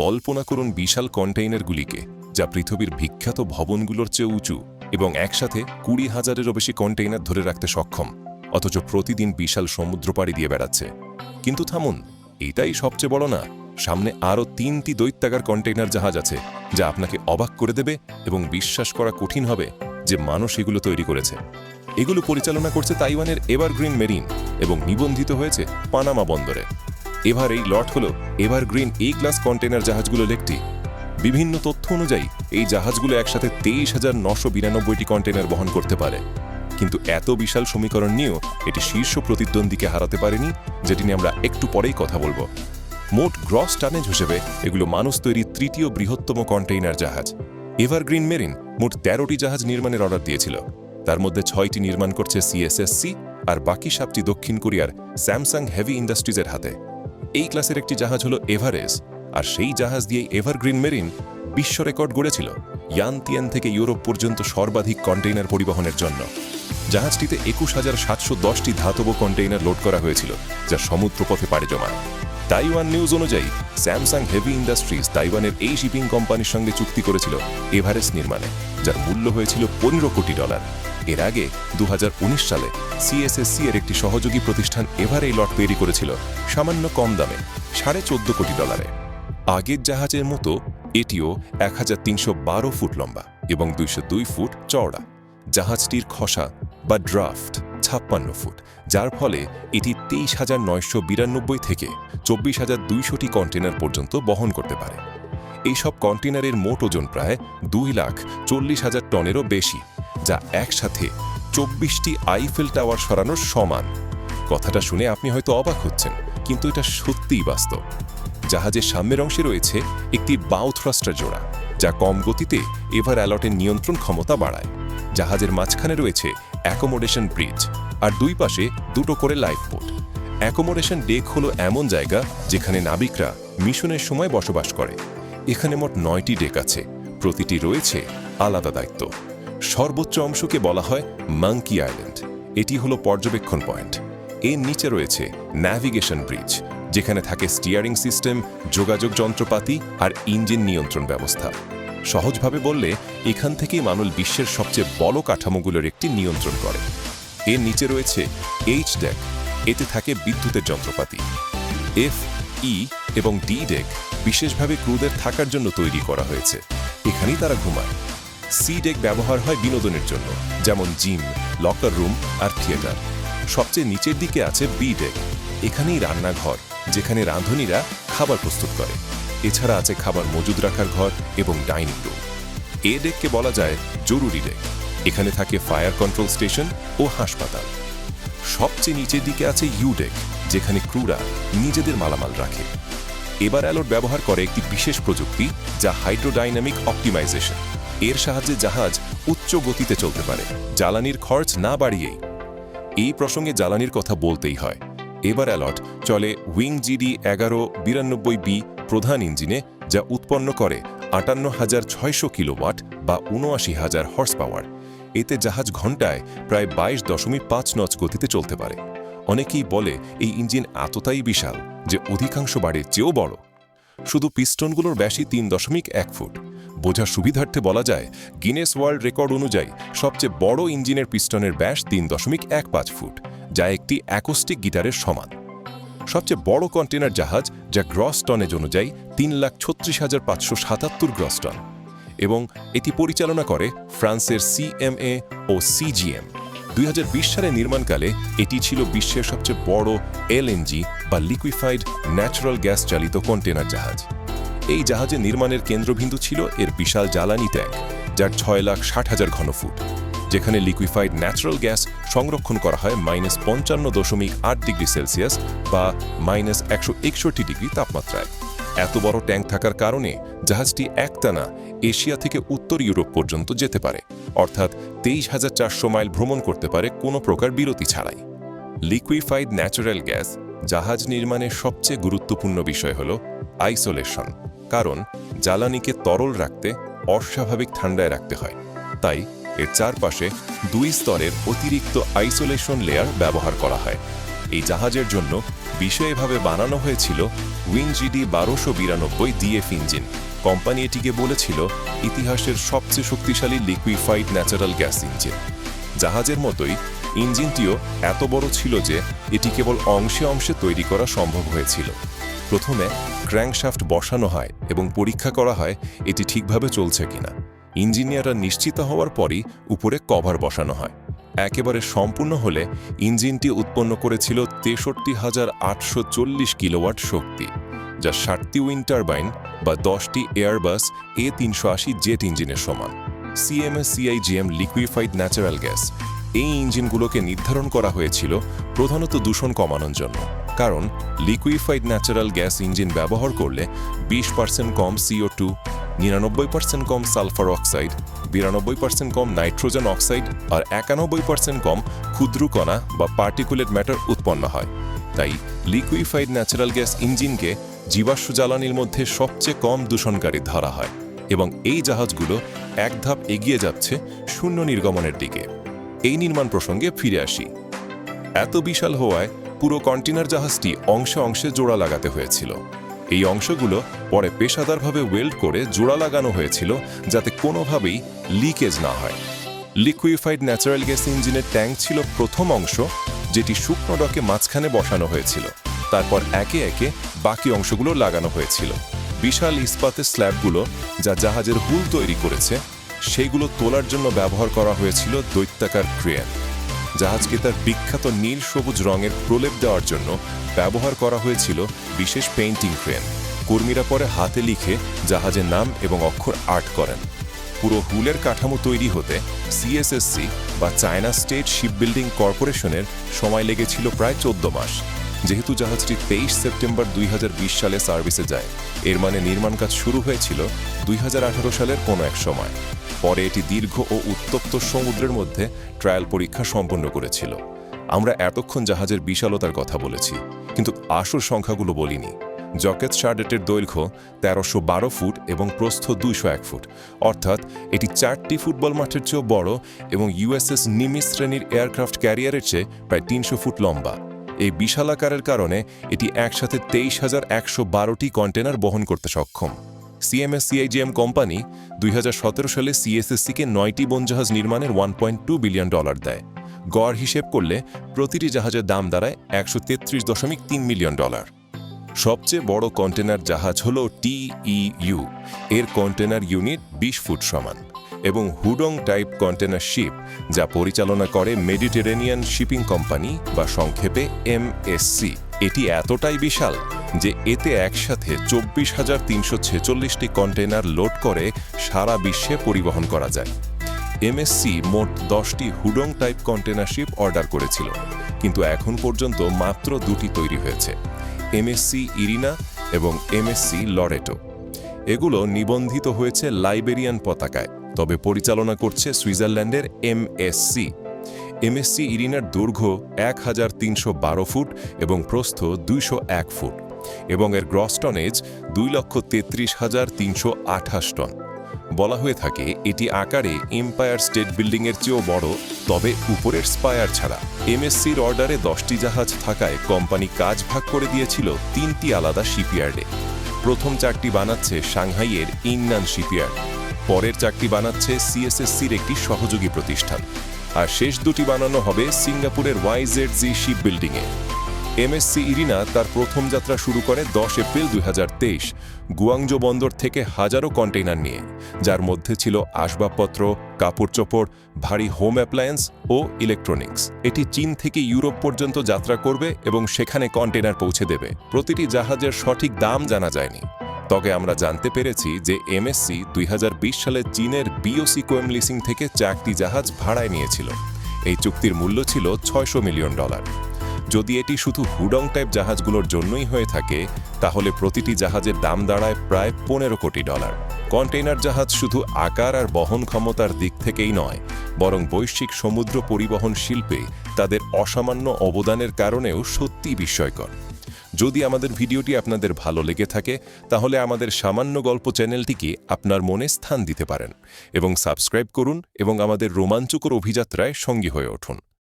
কল্পনা করুন বিশাল কন্টেইনারগুলিকে, যা পৃথিবীর বিখ্যাত ভবনগুলোর চেয়ে উঁচু এবং একসাথে কুড়ি হাজারেরও বেশি কন্টেইনার ধরে রাখতে সক্ষম, অথচ প্রতিদিন বিশাল সমুদ্র পাড়ি দিয়ে বেড়াচ্ছে। কিন্তু থামুন, এটাই সবচেয়ে বড় না, সামনে আরও তিনটি দৈত্যাগার কন্টেইনার জাহাজ আছে, যা আপনাকে অবাক করে দেবে এবং বিশ্বাস করা কঠিন হবে যে মানুষ এগুলো তৈরি করেছে। এগুলো পরিচালনা করছে তাইওয়ানের এভারগ্রিন মেরিন এবং নিবন্ধিত হয়েছে পানামা বন্দরে। এবার এই লট হল এভারগ্রিন এ ক্লাস কন্টেনার জাহাজগুলোর একটি বিভিন্ন তথ্য অনুযায়ী, এই জাহাজগুলো একসাথে তেইশ হাজার নশো বিরানব্বইটি কন্টেনার বহন করতে পারে। কিন্তু এত বিশাল সমীকরণ নিয়েও এটি শীর্ষ প্রতিদ্বন্দ্বীকে হারাতে পারেনি, যেটি নিয়ে আমরা একটু পরেই কথা বলব। মোট গ্রস টানেজ হিসেবে এগুলো মানুষ তৈরি তৃতীয় বৃহত্তম কন্টেইনার জাহাজ। এভারগ্রিন মেরিন মোট তেরোটি জাহাজ নির্মাণের অর্ডার দিয়েছিল। তার মধ্যে ছয়টি নির্মাণ করছে সিএসএসসি আর বাকি সাতটি দক্ষিণ কোরিয়ার স্যামসাং হেভি ইন্ডাস্ট্রিজের হাতে। এই ক্লাসের একটি জাহাজ হলো এভারেস, আর সেই জাহাজ দিয়ে এভারগ্রিন মেরিন বিশ্ব রেকর্ড গড়েছিল ইয়ানতিয়ান থেকে ইউরোপ পর্যন্ত সর্বাধিক কন্টেইনার পরিবহনের জন্য। জাহাজটিতে একুশ হাজার সাতশো দশটি ধাতব কন্টেইনার লোড করা হয়েছিল, যা সমুদ্রপথে পাড়ি জমা তাইওয়ান নিউজ অনুযায়ী, স্যামসাং হেভি ইন্ডাস্ট্রিজ তাইওয়ানের এই শিপিং কোম্পানির সঙ্গে চুক্তি করেছিল এভারেস্ট নির্মাণে, যার মূল্য হয়েছিল পনেরো কোটি ডলার। এর আগে দু হাজার উনিশ সালে সিএসএসসি এর একটি সহযোগী প্রতিষ্ঠান এভার এই লট তৈরি করেছিল, সামান্য কম দামে, সাড়ে চোদ্দ কোটি ডলারে। আগের জাহাজের মতো এটিও এক হাজার তিনশো বারো ফুট লম্বা এবং দুইশো দুই ফুট চওড়া। জাহাজটির খসা বা ড্রাফট ছাপ্পান্ন ফুট, যার ফলে এটি তেইশ হাজার নয়শো বিরানব্বই থেকে চব্বিশ হাজার দুইশোটি কন্টেনার পর্যন্ত বহন করতে পারে। এইসব কন্টেনারের মোট ওজন প্রায় দুই লাখ চল্লিশ হাজার টনেরও বেশি। যা একসাথে চব্বিশটি আইফেল টাওয়ার সরানোর সমান। কথাটা শুনে আপনি হয়তো অবাক হচ্ছেন, কিন্তু এটা সত্যিই বাস্তব। জাহাজের সামনের অংশে রয়েছে একটি বাউ থ্রাস্টার জোড়া, যা কম গতিতে এভার অ্যালটের নিয়ন্ত্রণ ক্ষমতা বাড়ায়। জাহাজের মাঝখানে রয়েছে অ্যাকোমোডেশন ব্রিজ, আর দুই পাশে দুটো করে লাইফ বোট। অ্যাকোমোডেশন ডেক হলো এমন জায়গা যেখানে নাবিকরা মিশনের সময় বসবাস করে। এখানে মোট নয়টি ডেক আছে, প্রতিটি রয়েছে আলাদা দায়িত্ব। সর্বোচ্চ অংশকে বলা হয় মাঙ্কি আইল্যান্ড এটি হলো পর্যবেক্ষণ পয়েন্ট। এর নিচে রয়েছে ন্যাভিগেশন ব্রিজ যেখানে থাকে স্টিয়ারিং সিস্টেম যোগাযোগ যন্ত্রপাতি আর ইঞ্জিন নিয়ন্ত্রণ ব্যবস্থা। সহজভাবে বললে, এখান থেকেই মানুষ বিশ্বের সবচেয়ে বড় কাঠামোগুলোর একটি নিয়ন্ত্রণ করে। এর নিচে রয়েছে এইচ ডেক এতে থাকে বিদ্যুতের যন্ত্রপাতি। এফ ই এবং ডি ডেক বিশেষভাবে ক্রুদের থাকার জন্য তৈরি করা হয়েছে। এখানেই তারা ঘুমায়। সি ডেক ব্যবহার হয় বিনোদনের জন্য, যেমন জিম লকার রুম আর থিয়েটার সবচেয়ে নিচের দিকে আছে বি ডেক এখানেই রান্নাঘর, যেখানে রাঁধুনিরা খাবার প্রস্তুত করে। এছাড়া আছে খাবার মজুদ রাখার ঘর এবং ডাইনিং রুম। এ ডেককে বলা যায় জরুরি ডেক এখানে থাকে ফায়ার কন্ট্রোল স্টেশন ও হাসপাতাল। সবচেয়ে নিচের দিকে আছে ইউ ডেক যেখানে ক্রুরা নিজেদের মালামাল রাখে। এবার অ্যালোট ব্যবহার করে একটি বিশেষ প্রযুক্তি, যা হাইড্রোডাইনামিক অপটিমাইজেশন এর সাহায্যে জাহাজ উচ্চ গতিতে চলতে পারে। জ্বালানির খরচ না বাড়িয়েই। এই প্রসঙ্গে জ্বালানির কথা বলতেই হয়। এবার অ্যালট চলে উইং জিডি এগারো বিরানব্বই বি প্রধান ইঞ্জিনে, যা উৎপন্ন করে আটান্ন হাজার ছয়শো কিলোওয়াট বা উনআশি হাজার হর্স পাওয়ার এতে জাহাজ ঘন্টায় প্রায় বাইশ দশমিক পাঁচ নচ গতিতে চলতে পারে। অনেকেই বলে এই ইঞ্জিন এতটাই বিশাল যে অধিকাংশ বাড়ির চেয়েও বড়। শুধু পিস্টনগুলোর ব্যাসই তিন দশমিক এক ফুট। বোঝার সুবিধার্থে বলা যায় গিনেস ওয়ার্ল্ড রেকর্ড অনুযায়ী সবচেয়ে বড় ইঞ্জিনের পিস্টনের ব্যাস তিন দশমিক এক পাঁচ ফুট, যা একটি অ্যাকোস্টিক গিটারের সমান। সবচেয়ে বড় কন্টেনার জাহাজ, যা গ্রস টনেজ অনুযায়ী তিন লাখ ছত্রিশ হাজার পাঁচশো সাতাত্তর গ্রস টন এবং এটি পরিচালনা করে ফ্রান্সের সিএমএ ও সিজিএম দুই হাজার বিশ সালে নির্মাণকালে এটি ছিল বিশ্বের সবচেয়ে বড় এলএনজি বা লিকুইফাইড ন্যাচারাল গ্যাস চালিত কন্টেনার জাহাজ। এই জাহাজের নির্মাণের কেন্দ্রবিন্দু ছিল এর বিশাল জ্বালানি ট্যাঙ্ক, যার ছয় লাখ ষাট হাজার ঘনফুট, যেখানে লিকুইফাইড ন্যাচারাল গ্যাস সংরক্ষণ করা হয় মাইনাস পঞ্চান্ন দশমিক আট ডিগ্রি সেলসিয়াস বা মাইনাস একশো একষট্টি ডিগ্রি তাপমাত্রায়। এত বড় ট্যাঙ্ক থাকার কারণে জাহাজটি একটানা এশিয়া থেকে উত্তর ইউরোপ পর্যন্ত যেতে পারে, অর্থাৎ তেইশ হাজার চারশো মাইল ভ্রমণ করতে পারে কোনো প্রকার বিরতি ছাড়াই। লিকুইফাইড ন্যাচারাল গ্যাস জাহাজ নির্মাণের সবচেয়ে গুরুত্বপূর্ণ বিষয় হল আইসোলেশন। কারণ জ্বালানিকে তরল রাখতে অস্বাভাবিক ঠান্ডায় রাখতে হয়। তাই এর চারপাশে দুই স্তরের অতিরিক্ত আইসোলেশন লেয়ার ব্যবহার করা হয়। এই জাহাজের জন্য বিষয়ভাবে বানানো হয়েছিল উইনজিডি বারোশো বিরানব্বই ডিএফ ইঞ্জিন। কোম্পানি এটিকে বলেছিল ইতিহাসের সবচেয়ে শক্তিশালী লিকুইফাইড ন্যাচারাল গ্যাস ইঞ্জিন। জাহাজের মতোই ইঞ্জিনটিও এত বড় ছিল যে এটি কেবল অংশে অংশে তৈরি করা সম্ভব হয়েছিল। প্রথমে ক্র্যাঙ্কশাফট বসানো হয় এবং পরীক্ষা করা হয় এটি ঠিকভাবে চলছে কিনা। ইঞ্জিনিয়াররা নিশ্চিত হওয়ার পরই উপরে কভার বসানো হয়। একেবারে সম্পূর্ণ হলে ইঞ্জিনটি উৎপন্ন করেছিল তেষট্টি হাজার আটশো চল্লিশ কিলোওয়াট শক্তি, যা ষাটটি উইন টারবাইন বা দশটি এয়ারবাস এ তিনশো আশি জেট ইঞ্জিনের সমান। CMS CIGM liquefied natural gas. এই ইঞ্জিনগুলোকে নির্ধারণ করা হয়েছিল প্রধানত দূষণ কমানোর জন্য। কারণ লিকুইফাইড ন্যাচারাল গ্যাস ইঞ্জিন ব্যবহার করলে বিশ পার্সেন্ট কম সিও টু নিরানব্বই পার্সেন্ট কম সালফার অক্সাইড, বিরানব্বই পার্সেন্ট কম নাইট্রোজেন অক্সাইড আর একানব্বই পার্সেন্ট কম ক্ষুদ্রকণা বা পার্টিকুলেট ম্যাটার উৎপন্ন হয়। তাই লিকুইফাইড ন্যাচারাল গ্যাস ইঞ্জিনকে জীবাশ্ম জ্বালানির মধ্যে সবচেয়ে কম দূষণকারী ধরা হয় এবং এই জাহাজগুলো এক ধাপ এগিয়ে যাচ্ছে শূন্য নির্গমনের দিকে। এই নির্মাণ প্রসঙ্গে ফিরে আসি। এত বিশাল হওয়ায় পুরো কন্টেনার জাহাজটি অংশে অংশে জোড়া লাগাতে হয়েছিল। এই অংশগুলো পরে পেশাদারভাবে ওয়েল্ড করে জোড়া লাগানো হয়েছিল যাতে কোনোভাবেই লিকেজ না হয়। লিকুইফাইড ন্যাচারাল গ্যাস ইঞ্জিনের ট্যাঙ্ক ছিল প্রথম অংশ, যেটি শুকনো ডকে মাঝখানে বসানো হয়েছিল। তারপর একে একে বাকি অংশগুলো লাগানো হয়েছিল। বিশাল ইস্পাতের স্ল্যাবগুলো যা জাহাজের হুল তৈরি করেছে সেগুলো তোলার জন্য ব্যবহার করা হয়েছিল দৈত্যাকার ক্রেন। জাহাজকে তার বিখ্যাত নীল সবুজ রঙের প্রলেপ দেওয়ার জন্য ব্যবহার করা হয়েছিল বিশেষ পেইন্টিং ক্রেন। কর্মীরা পরে হাতে লিখে জাহাজের নাম এবং অক্ষর আর্ট করেন। পুরো হুলের কাঠামো তৈরি হতে সিএসএসসি বা চায়না স্টেট শিপবিল্ডিং কর্পোরেশনের সময় লেগেছিল প্রায় চোদ্দ মাস। যেহেতু জাহাজটি তেইশ সেপ্টেম্বর দুই হাজার বিশ সালে সার্ভিসে যায়, এর মানে নির্মাণ কাজ শুরু হয়েছিল দুই হাজার আঠারো সালের কোনো এক সময়। পরে এটি দীর্ঘ ও উত্তপ্ত সমুদ্রের মধ্যে ট্রায়াল পরীক্ষা সম্পন্ন করেছিল। আমরা এতক্ষণ জাহাজের বিশালতার কথা বলেছি, কিন্তু আসল সংখ্যাগুলো বলিনি। জকেট শার্ডেটের দৈর্ঘ্য তেরোশো বারো ফুট এবং প্রস্থ দুইশো এক ফুট। অর্থাৎ এটি চারটি ফুটবল মাঠের চেয়েও বড় এবং ইউএসএস নিমিস শ্রেণির এয়ারক্রাফট ক্যারিয়ারের চেয়ে প্রায় তিনশো ফুট লম্বা। এই বিশাল আকারের কারণে এটি একসাথে তেইশ হাজার একশো বারোটি কন্টেনার বহন করতে সক্ষম। সিএমএস সিআইজিএম কোম্পানি দুই হাজার সতেরো সালে সিএসএসসিকে নয়টি বনজাহাজ নির্মাণের ওয়ান বিলিয়ন ডলার দেয়। গড় হিসেব করলে প্রতিটি জাহাজের দাম দাঁড়ায় একশো তেত্রিশ দশমিক তিন মিলিয়ন ডলার সবচেয়ে বড় কন্টেনার জাহাজ হল টিইইউ এর কন্টেনার ইউনিট বিশ ফুট সমান এবং হুডং টাইপ কন্টেনার শিপ যা পরিচালনা করে মেডিটেরেনিয়ান শিপিং কোম্পানি বা সংক্ষেপে এমএসসি এটি এতটাই বিশাল যে এতে একসাথে চব্বিশ হাজার তিনশো ছেচল্লিশটি কন্টেনার লোড করে সারা বিশ্বে পরিবহন করা যায়। এমএসসি মোট দশটি হুডং টাইপ কন্টেনারশিপ অর্ডার করেছিল, কিন্তু এখন পর্যন্ত মাত্র দুটি তৈরি হয়েছে, এমএসসি ইরিনা এবং এমএসসি লরেটো। এগুলো নিবন্ধিত হয়েছে লাইবেরিয়ান পতাকায়, তবে পরিচালনা করছে সুইজারল্যান্ডের এমএসসি। এমএসসি ইরিনার দৈর্ঘ্য এক হাজার তিনশো বারো ফুট এবং প্রস্থ দুইশো এক ফুট। এবং এর গ্রস টনেজ দুই লক্ষ তেত্রিশ হাজার তিনশো আঠাশ টন। বলা হয়ে থাকে, এটি আকারে এম্পায়ার স্টেট বিল্ডিংয়ের চেয়েও বড়, তবে উপরের স্পায়ার ছাড়া। এমএসসির অর্ডারে দশটি জাহাজ থাকায় কোম্পানি কাজ ভাগ করে দিয়েছিল তিনটি আলাদা শিপইয়ার্ডে প্রথম চারটি বানাচ্ছে সাংহাইয়ের ইংনান শিপইয়ার্ড পরের চারটি বানাচ্ছে সিএসএসসির একটি সহযোগী প্রতিষ্ঠান, আর শেষ দুটি বানানো হবে সিঙ্গাপুরের ওয়াইজেড জি শিপ বিল্ডিংয়ে এমএসসি ইরিনা তার প্রথম যাত্রা শুরু করে দশ এপ্রিল দুই হাজার তেইশ, গুয়াংজো বন্দর থেকে হাজারো কন্টেইনার নিয়ে, যার মধ্যে ছিল আসবাবপত্র, কাপড় চোপড়, ভারী হোম অ্যাপ্লায়েন্স ও ইলেকট্রনিক্স। এটি চীন থেকে ইউরোপ পর্যন্ত যাত্রা করবে এবং সেখানে কন্টেইনার পৌঁছে দেবে। প্রতিটি জাহাজের সঠিক দাম জানা যায়নি। তবে আমরা জানতে পেরেছি যে এমএসসি দুই হাজার বিশ সালে চীনের বিওসি কোয়েম লিসিং থেকে চারটি জাহাজ ভাড়ায় নিয়েছিল। এই চুক্তির মূল্য ছিল ছয়শো মিলিয়ন ডলার। যদি এটি শুধু হুডং টাইপ জাহাজগুলোর জন্যই হয়ে থাকে, তাহলে প্রতিটি জাহাজের দাম দাঁড়ায় প্রায় পনেরো কোটি ডলার। কন্টেইনার জাহাজ শুধু আকার আর বহন ক্ষমতার দিক থেকেই নয়, বরং বৈশ্বিক সমুদ্র পরিবহন শিল্পে তাদের অসামান্য অবদানের কারণেও সত্যি বিস্ময়কর। যদি আমাদের ভিডিওটি আপনাদের ভালো লেগে থাকে, তাহলে আমাদের সামান্য গল্প চ্যানেলটিকে আপনার মনে স্থান দিতে পারেন এবং সাবস্ক্রাইব করুন এবং আমাদের রোমাঞ্চকর অভিযাত্রায় সঙ্গী হয়ে উঠুন